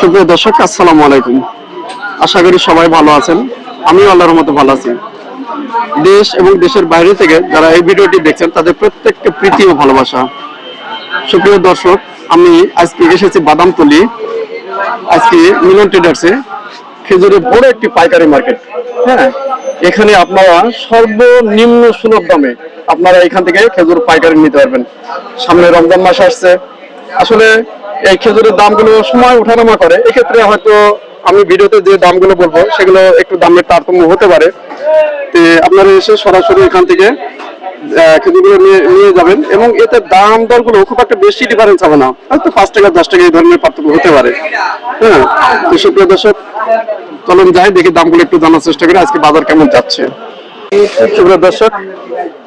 সুপ্রিয় দর্শক, আসসালামু আলাইকুম। আশা করি সবাই ভালো আছেন। আমিও আল্লাহর মতো ভালো আছি। দেশ এবং দেশের বাইরে থেকে যারা এই ভিডিওটি দেখছেন, তাদের প্রত্যেককে প্রীতি ও ভালোবাসা। সুপ্রিয় দর্শক, আমি আজকে এসেছি বাদামতলি। আজকে মিলন ট্রেডার্সে খেজুরের বড় একটি পাইকারি মার্কেট। হ্যাঁ এখানে আপনারা সর্বনিম্ন সুলভ দামে আপনারা এখান থেকে খেজুর পাইকারি নিতে পারবেন। সামনে রমজান মাস আসছে। আসলে এই খেজুরের দামগুলো সময় ওঠানামা করে। এক্ষেত্রে হয়তো আমি ভিডিওতে যে দামগুলো বলব, সেগুলো একটু দামের তারতম্য হতে পারে। আপনারা এসে সরাসরি এখান থেকে খেজুরগুলো নিয়ে নিয়ে যাবেন এবং এতে দাম দরগুলো খুব একটা বেশি ডিফারেন্স হবে না। হয়তো পাঁচ টাকা, দশ টাকা এই ধরনের পার্থক্য হতে পারে। হ্যাঁ তো সুপ্রিয় দর্শক, চলুন যাই, দেখি দামগুলো একটু জানার চেষ্টা করি, আজকে বাজার কেমন যাচ্ছে। সুপ্রিয় দর্শক,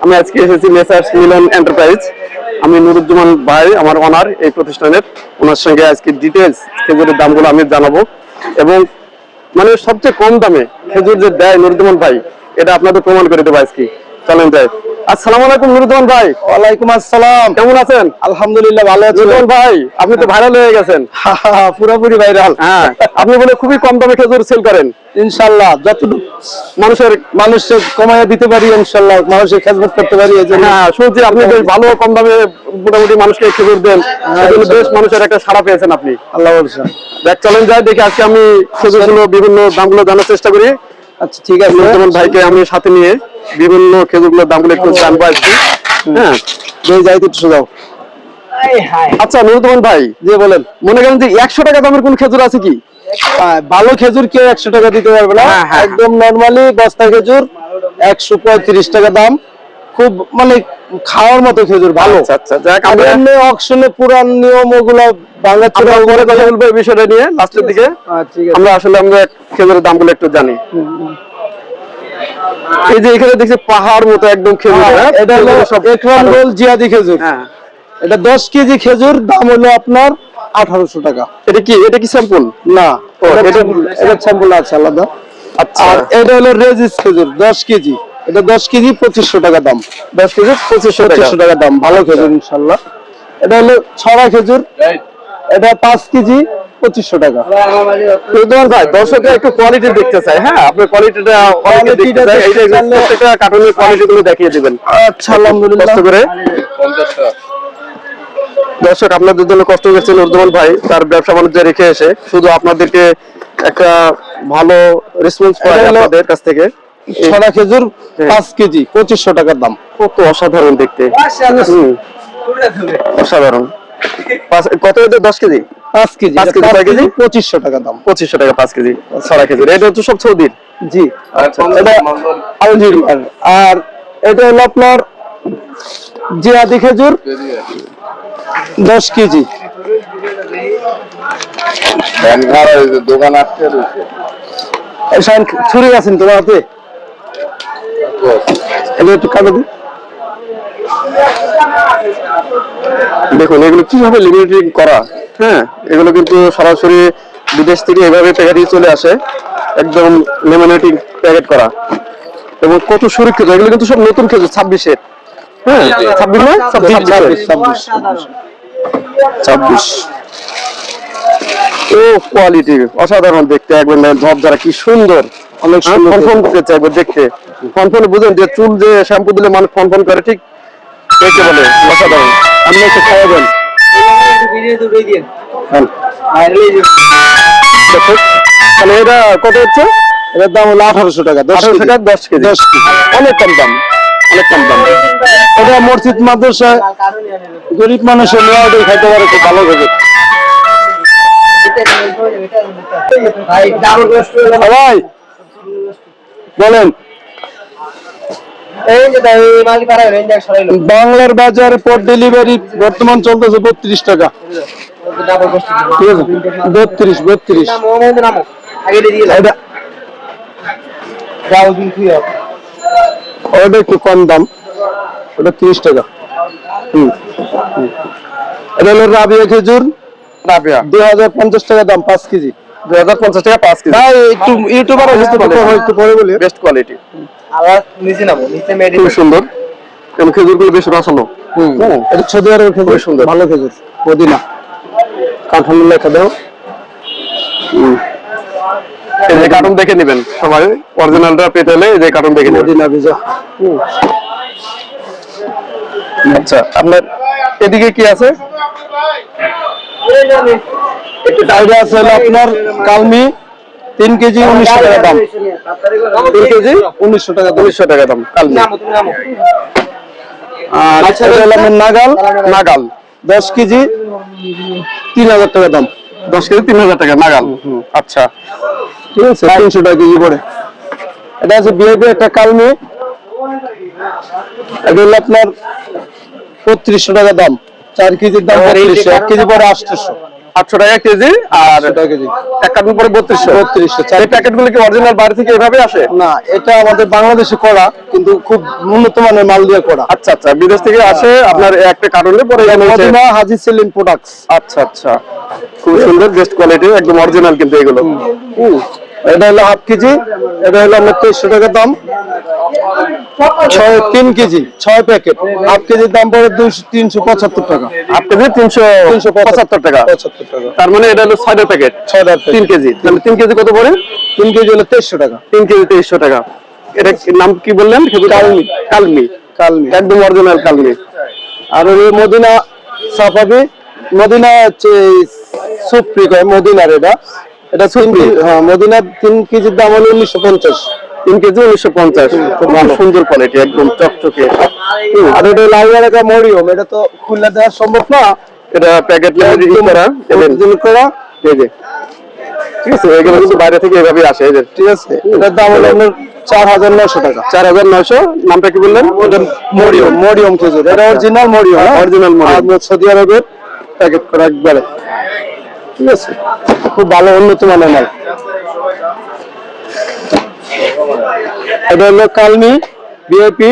আমি আজকে এসেছি মেসার্স মিলন এন্টারপ্রাইজ আমি নুরুজ্জামান ভাই, আমার ওনার এই প্রতিষ্ঠানের। ওনার সঙ্গে আজকে ডিটেলস খেজুরের দামগুলো আমি জানাব। এবং মানে সবচেয়ে কম দামে খেজুর যে দেয় নুরুজ্জামান ভাই, এটা আপনাদের প্রমাণ করে দেবো আজকে। চলেন যাই। আসসালামু আলাইকুম ভাই। ওয়ালাইকুম আসসালাম। কেমন আছেন? আলহামদুলিল্লাহ ভালো আছি ভাই। আপনি তো ভাইরাল হয়ে গেছেন। পুরোপুরি ভাইরাল হ্যাঁ আপনি বলে খুবই কম দামে খেজুর সেল করেন। ইনশাল্লাহ যতটুকু মানুষের মানুষের কমাইয়া দিতে পারি ইনশাল্লাহ মানুষের করতে পারি এই জন্য। হ্যাঁ শুনছি আপনি বেশ ভালো কম দামে মোটামুটি মানুষকে খেজুর দেন। বেশ মানুষের একটা সাড়া পেয়েছেন আপনি। আল্লাহ দেখ চলেন যাই দেখি আজকে আমি খেজুরগুলো বিভিন্ন দামগুলো জানার চেষ্টা করি। আচ্ছা ঠিক আছে। ভাইকে আমি সাথে নিয়ে বিভিন্ন খেজুরগুলোর দামগুলো একটু জানব আজকে হ্যাঁ দুই যাইতে একটু সোজাও আচ্ছা নুরুজ্জামান ভাই যে বলেন মনে করেন যে একশো টাকা দামের কোন খেজুর আছে কি? ভালো খেজুর কেউ একশো টাকা দিতে পারবে না। হ্যাঁ, হ্যাঁ। একদম নর্মালি বস্তা খেজুর একশো পঁয়ত্রিশ টাকা দাম। খুব মানে খাওয়ার মতো খেজুর ভালো। আচ্ছা আচ্ছা এমনি অকশনে পুরান নিয়ম ওগুলো বাংলা আমরা পরে কথা বলব এই বিষয়টা নিয়ে লাস্টের দিকে। আমরা আসলে আমরা খেজুরের দামগুলো একটু জানি। এই যে এখানে দেখছি পাহাড় মতো একদম খেজুর হ্যাঁ? এটা হলো জিয়াদি খেজুর। হ্যাঁ। এটা দশ কেজি খেজুর দাম হলো আপনার আঠারোশো টাকা। এটা কি এটা কি স্যাম্পল? না এটা এটা- sample- এটা স্যাম্পল। আছে আলাদা। আচ্ছা। আর এটা হলো রেজিস খেজুর দশ কেজি। এটা দশ কেজি পঁচিশশো টাকা দাম। দশ কেজি পঁচিশশো পঁচিশশো টাকা দাম। ভালো খেজুর ইনশাল্লাহ। এটা হলো ছড়া খেজুর। এটা পাঁচ কেজি পঁচিশশো টাকা। ভাই দর্শকরা একটু কোয়ালিটি দেখতে চায় হ্যাঁ? আপনার কোয়ালিটিটা অনেকে দেখতে প্রত্যেকটা কার্টুনের কোয়ালিটি গুলো দেখিয়ে দিবেন। আচ্ছা আলহামদুলিল্লাহ। কষ্ট করে? দর্শক আপনাদের জন্য কষ্ট করছেন উর্দমান ভাই তার ব্যবসা বাণিজ্য রেখে এসে শুধু আপনাদেরকে একটা ভালো রেসপন্স পাই আপনাদের কাছ থেকে। ছড়া খেজুর হ্যাঁ। পাঁচ কেজি পঁচিশশো টাকার দাম। কত অসাধারণ দেখতে। অসাধারণ। পাঁচ- কত দশ কেজি? পাঁচ কেজি। পাঁচ কেজি, কয় কেজি? পঁচিশশো টাকা দাম। পঁচিশশো টাকা পাঁচ কেজি ছড়া খেজুর এটা হচ্ছে সব সৌদির জি। আচ্ছা এটা আর এটা হলো আপনার জিয়াদি খেজুর দশ কেজি। দোকান শাইন ছুরি আছেন তোমার হাতে? এগুলো একটু কাটো দিন দেখুন এগুলো কীভাবে লিমিটিং করা? হ্যাঁ এগুলো কিন্তু সরাসরি বিদেশ থেকে এভাবে প্যাকেটই চলে আসে একদম লেমিনেটিং প্যাকেট করা। এবং কত সুরক্ষিত এগুলো কিন্তু সব নতুন খেজুর ছাব্বিশের হ্যাঁ ছাব্বিশ না ছাব্বিশ ছাব্বিশ। ও কোয়ালিটি অসাধারণ দেখতে একবার ধপ যারা কি সুন্দর। অনেক সুন্দর ফোন ফোন করতে চাই একবার দেখতে। ফোন ফোন বুঝেন যে চুল যে শ্যাম্পু দিলে মানুষ ফোন ফোন করে ঠিক? দেখতে বলে অসাধারণ। আপনি একটু খাওয়াবেন হ্যাঁ। তাহলে এটা কত হচ্ছে? এটার দাম হলো আঠারোশো টাকা দশ টাকা দশ কেজি। দশ কেজি। অনেক কম দাম অনেক কম দাম। এটা মসজিদ মাদ্রাসায় গরিব মানুষের নেওয়া ওটাই খাইতে পারে খুব ভালো হবে। সবাই বলেন। বাংলার বাজার পর ডেলিভারি বর্তমান চলতেছে বত্রিশ টাকা। ঠিক আছে? বত্রিশ বত্রিশ। ওটা একটু কম দাম। ওটা তিরিশ টাকা। হুম হুম। এটা হলো রাবিয়া খেজুর। রাবিয়া। দুই হাজার পঞ্চাশ টাকা দাম পাঁচ কেজি। দুই হাজার পঞ্চাশ টাকা পাঁচ কেজি। ভাই একটু ইউটিউবার হতে পারে একটু পরে বলি। বেস্ট কোয়ালিটি খুব সুন্দর। এবং খেজুরগুলো বেশ রসালো। হুম। এটা সৌদি আরবের খেজুর সুন্দর। ভালো খেজুর। পুদিনা। আলহামদুলিল্লাহ খাদেও কার্টুন দেখে নেবেন সবাই। অরিজিনালটা পেতে হলে এই যে কার্টুন দেখে নেবেন। মদিনা ভিজা আচ্ছা আপনার এদিকে কি আছে? আছে হলো আপনার কালমি তিন কেজি উনিশশো টাকা দাম। তিন কেজি উনিশশো টাকা উনিশশো টাকা দাম কালমি। আর আচ্ছা, নাগাল নাগাল। দশ কেজি তিন হাজার টাকা দাম। দশ কেজি তিন হাজার টাকা নাগাল। আচ্ছা। ঠিক আছে। তিনশো টাকা কেজি পড়ে। এটা আছে বিআইপি একটা কালমি। এটা হলো আপনার বত্রিশশো টাকা দাম। চার কেজির দাম বত্রিশশো এক কেজি পরে আটশোশো আটশো টাকা কেজি আর কেজি। এক কার্টুন পরে বত্রিশশো। বত্রিশশো চার এই প্যাকেটগুলো কি অরিজিনাল বাড়ি থেকে এভাবে আসে? না এটা আমাদের বাংলাদেশে করা কিন্তু খুব উন্নত মানের মাল দিয়ে করা আচ্ছা আচ্ছা বিদেশ থেকে আসে আপনার একটা কার্টুনে পরে মদিনা হাজি সেলিম প্রোডাক্টস আচ্ছা আচ্ছা খুব সুন্দর বেস্ট কোয়ালিটি একদম অরিজিনাল কিন্তু এগুলো। এটা হলো হাফ কেজি এটা হলো আপনার তেইশশো টাকা দাম। ছয় তিন কেজি ছয় প্যাকেট হাফ কেজির দাম পড়ে দুইশো তিনশো পঁচাত্তর টাকা। হাফ কেজি তিনশো তিনশো পঁচাত্তর টাকা। পঁচাত্তর টাকা। তার মানে এটা হলো ছয়টা প্যাকেট তিন কেজি। তাহলে তিন কেজি কত পড়ে? তিন কেজি হলো তেইশশো টাকা। তিন কেজি তেইশশো টাকা। এটা নাম কি বললেন? কালমি। কালমি। কালমি। একদম অরিজিনাল কালমি। আর ওই মদিনা সাফাবি মদিনা হচ্ছে সুপ্রি কয় মদিনার এটা। এটা সুপ্রি। হ্যাঁ মদিনার তিন কেজির দাম হলো উনিশশো পঞ্চাশ। তিন কেজি উনিশশো পঞ্চাশ। খুব সুন্দর কোয়ালিটি একদম চকচকে। আর এটা লাল রাখা মরিয়ম এটা তো খুলনা দেওয়া সম্ভব না। এটা প্যাকেট করা করা। এই যে। ঠিক আছে এগুলো কিন্তু বাইরে থেকে এভাবে আসে এদের ঠিক আছে এটার দাম হলো আপনার চার হাজার নশো টাকা। চার হাজার নয়শো নামটা কি বললেন? মরিয়ম মরিয়ম খেজুর এটা original Mariam Original Mariam. Saudi আরবের প্যাকেট করা একবারে। ঠিক আছে খুব ভালো উন্নত মানের মাল। এটা হলো কালমি বিআইপি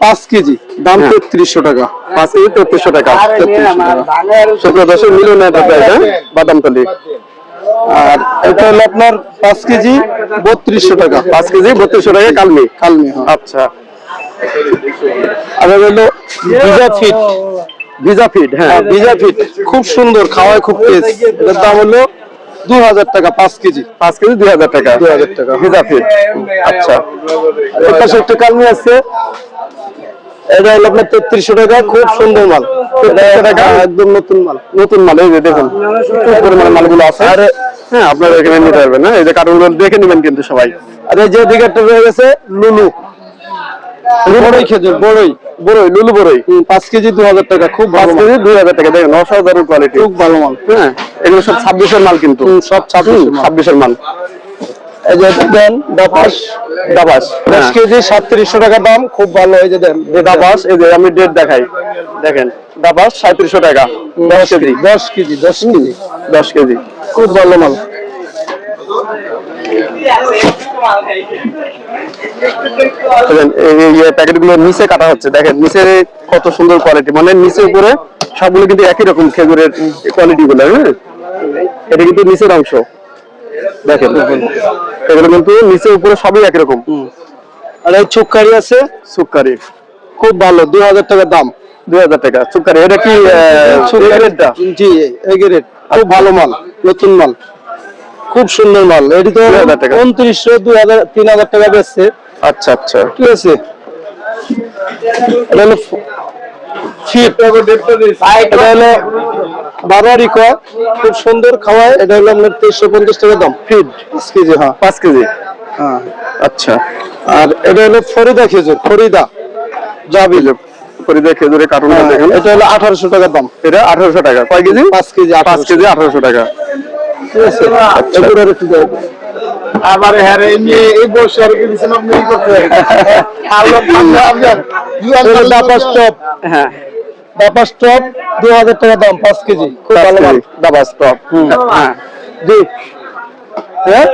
পাঁচ কেজি দাম হ্যাঁ। তেত্রিশশো টাকা। পাঁচ কেজি তেত্রিশশো টাকা শুক্র দশের মিলনের প্রাইস হ্যাঁ? বাদামতলি আর এটা হলো আপনার পাঁচ কেজি বত্রিশশো টাকা। পাঁচ কেজি বত্রিশশো টাকা কালমি। কালমি হ্যাঁ। আচ্ছা। আর এটা হলো ভিজা ফিট ভিজা ফিড হ্যাঁ ভিজা ফিট খুব সুন্দর খাওয়ায় খুব টেস্ট এটার দাম হলো দু হাজার টাকা পাঁচ কেজি। পাঁচ কেজি দুই হাজার টাকা। দুই হাজার টাকা। ভিজা ফিড আচ্ছা। এর পাশে একটা কালমি আছে এটা হলো আপনার তেত্রিশশো টাকা খুব সুন্দর মাল? একদম নতুন মাল। নতুন মাল এই যে দেখুন খুব পরিমাণে মালগুলো আছে। আর হ্যাঁ আপনারা এখানে নিতে পারবেন না এই যে কার্টুনগুলো দেখে নেবেন কিন্তু সবাই। আর এই যে দিকেরটা রয়ে গেছে লুলু। বড়ই খেজুর। বড়ই বড়ই লুলু বড়ই। পাঁচ কেজি দু হাজার টাকা খুব পাঁচ কেজি দুই হাজার টাকা দেখেন অসাধারণ কোয়ালিটি খুব ভালো মাল। হ্যাঁ এগুলো সব ছাব্বিশের মাল কিন্তু। সব ছাব্বিশ ছাব্বিশের মাল। এই যে দেন ডাপাস দাবাস। দশ হ্যাঁ কেজি সাতত্রিশশো টাকা দাম খুব ভালো এই যে দেন দাবাস এই যে আমি ডেট দেখাই। দেখেন দাবাস সাঁত্রিশশো টাকা দশ কেজি দশ কেজি দশ কেজি। দশ কেজি। খুব ভালো মাল। দেখেন, এই এই প্যাকেটগুলো নিচে কাটা হচ্ছে। দেখেন নিচে কত সুন্দর কোয়ালিটি মানে নিচে উপরে সবগুলো কিন্তু একই রকম খেজুরের কোয়ালিটি গুলো হ্যাঁ? এটা কিন্তু নিচের অংশ। দেখেন এগুলো কিন্তু নিচে উপরে সবই একই রকম। আর এই চুক্কারি আছে? সুকারি খুব ভালো দুই হাজার টাকা দাম। দুই হাজার টাকা। সুকারি এটা কি জি খুব ভালো মাল নতুন মাল। খুব সুন্দর মাল। এটি তো 2000 টাকা। উনত্রিশশো দুই হাজার তিন হাজার টাকা বেচছে। আচ্ছা আচ্ছা। ঠিক আছে এটা হলো এটা হলো বারোয়ারি কয় খুব সুন্দর খাওয়ায়। এটা হলো আপনার তেইশশো পঞ্চাশ টাকা দাম পাঁচ কেজি হ্যাঁ। পাঁচ কেজি। হ্যাঁ। আচ্ছা। আর এটা হলো ফরিদা খেজুর ফরিদা। জাবিল ফরিদা খেজুরের হ্যাঁ, দেখেন। এটা হলো আঠারোশো টাকা দাম। এটা আঠারোশো টাকা। কয় কেজি? পাঁচ কেজি পাঁচ কেজি আঠারোশো টাকা। ঠিক আছে এগুলোর একটু দাও। আবার হ্যাঁ এমনি এই বসে আর কি দিছেন আপনি এই করতে এটা ডাপা স্টপ হ্যাঁ। ডাপা স্টপ দু হাজার টাকা দাম পাঁচ কেজি। খুব ভালো মাল। দাবাস টপ হ্যাঁ। জি। হ্যাঁ?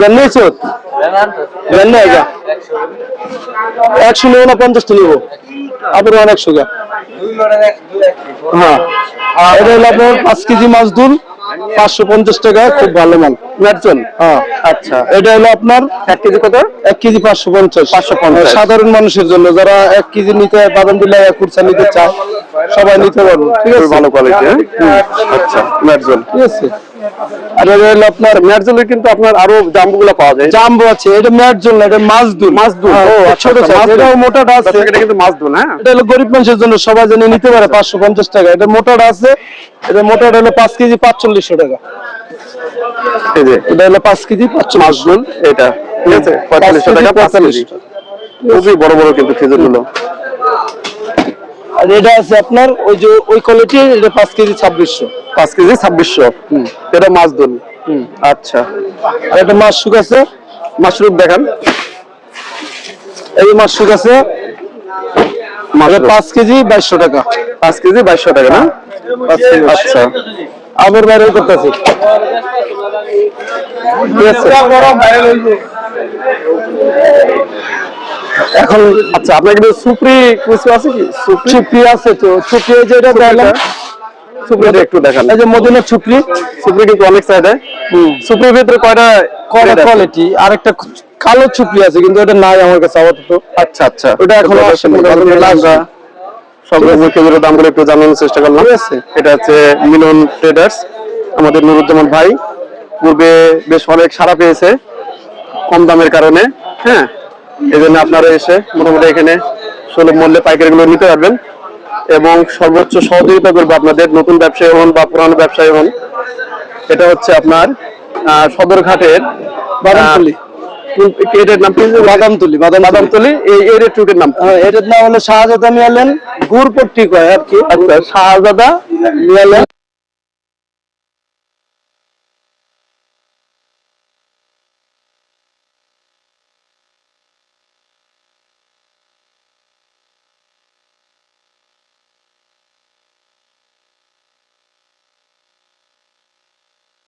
গন্নে চোদ গন্নে আগে একশো নেব না পঞ্চাশটা নেব। আপনার অনেক সুগা হ্যাঁ। এটা হলো আপনার পাঁচ কেজি মাছ দুল। পাঁচশো পঞ্চাশ টাকা খুব ভালো মাল। ম্যাটজন হ্যাঁ। আচ্ছা। এটা হলো আপনার এক কেজি কত? এক কেজি পাঁচশো পঞ্চাশ। 550 সাধারণ মানুষের জন্য যারা এক কেজি নিতে বাদাম দিলে কুরসা নিতে চায় সবাই নিতে পারব ঠিক আছে? ভালো কোয়ালিটি হ্যাঁ? আচ্ছা ঠিক আছে। আর হলো আপনার ম্যাটজলের কিন্তু আপনার আরও জাম্বুগুলো পাওয়া যায়। জাম্বো আছে এটা ম্যাট জন্য এটা মাছ দুল মাছ দুল। হ্যাঁ, ও, ছোট আচ্ছা, দুল। এটাও মোটাটা আছে। এটা কিন্তু মাছ হ্যাঁ? এটা হলো গরিব মানুষের জন্য সবাই জন্য নিতে পারে পাঁচশো পঞ্চাশ টাকা। এটা মোটাটা আছে এটা মোটাটা হলো পাঁচ কেজি পাঁচচল্লিশশো টাকা। এই যে। এটা হলো কেজি ঠিক আছে? টাকা খুবই বড় বড় কিন্তু খেজুরগুলো আর এটা আছে আপনার ওই যে ওই কোয়ালিটি এটা পাঁচ কেজি ছাব্বিশশো। পাঁচ কেজি ছাব্বিশশো। এটা মাছ দুল আচ্ছা। আর একটা মাছ শুক আছে। মাশরুম দেখান। এই মাছ শুক আছে পাঁচ কেজি বাইশশো টাকা। পাঁচ কেজি বাইশশো টাকা না? আচ্ছা। আমের বাইরে করতেছি। ঠিক আছে। এখন আচ্ছা আপনার কিন্তু সুপ্রি কিছু আছে কি? সুপ্রি? আছে তো যে এটা দেখলাম। সুপ্রিটা একটু দেখান। এই যে মদিনা চুপড়ি সুপ্রি কিন্তু অনেক চাহিদা সুপ্রির ভিতরে কয়টা কোয়ালিটি কালো চুপড়ি আছে কিন্তু এটা নাই আমার কাছে আপাতত। আচ্ছা আচ্ছা। ওটা এখনও তো আসেনি, মোটামুটি মোটামুটি সব রকম দামগুলো একটু জানানোর চেষ্টা করলাম। এটা হচ্ছে মিলন ট্রেডার্স আমাদের নুরুজ্জামান ভাই। পূর্বে বেশ অনেক সারা পেয়েছে কম দামের কারণে। হ্যাঁ? এই জন্য আপনারা এসে মোটামুটি এখানে সুলভ মূল্যে পাইকারিগুলো নিতে পারবেন এবং সর্বোচ্চ সহযোগিতা করব আপনাদের নতুন ব্যবসায়ী হন বা পুরানো ব্যবসায়ী হন। এটা হচ্ছে আপনার আহ, সদরঘাটের বাদামতলি। কোন- এটার নাম? কি বাদামতলি। বাদাম বাদামতলি এই এই রেটুকের নাম। হ্যাঁ এটার নাম হলো শাহজাদা মিয়ালেন গুড়পট্টি কয় আর কি? আচ্ছা শাহজাদা মিয়ালেন।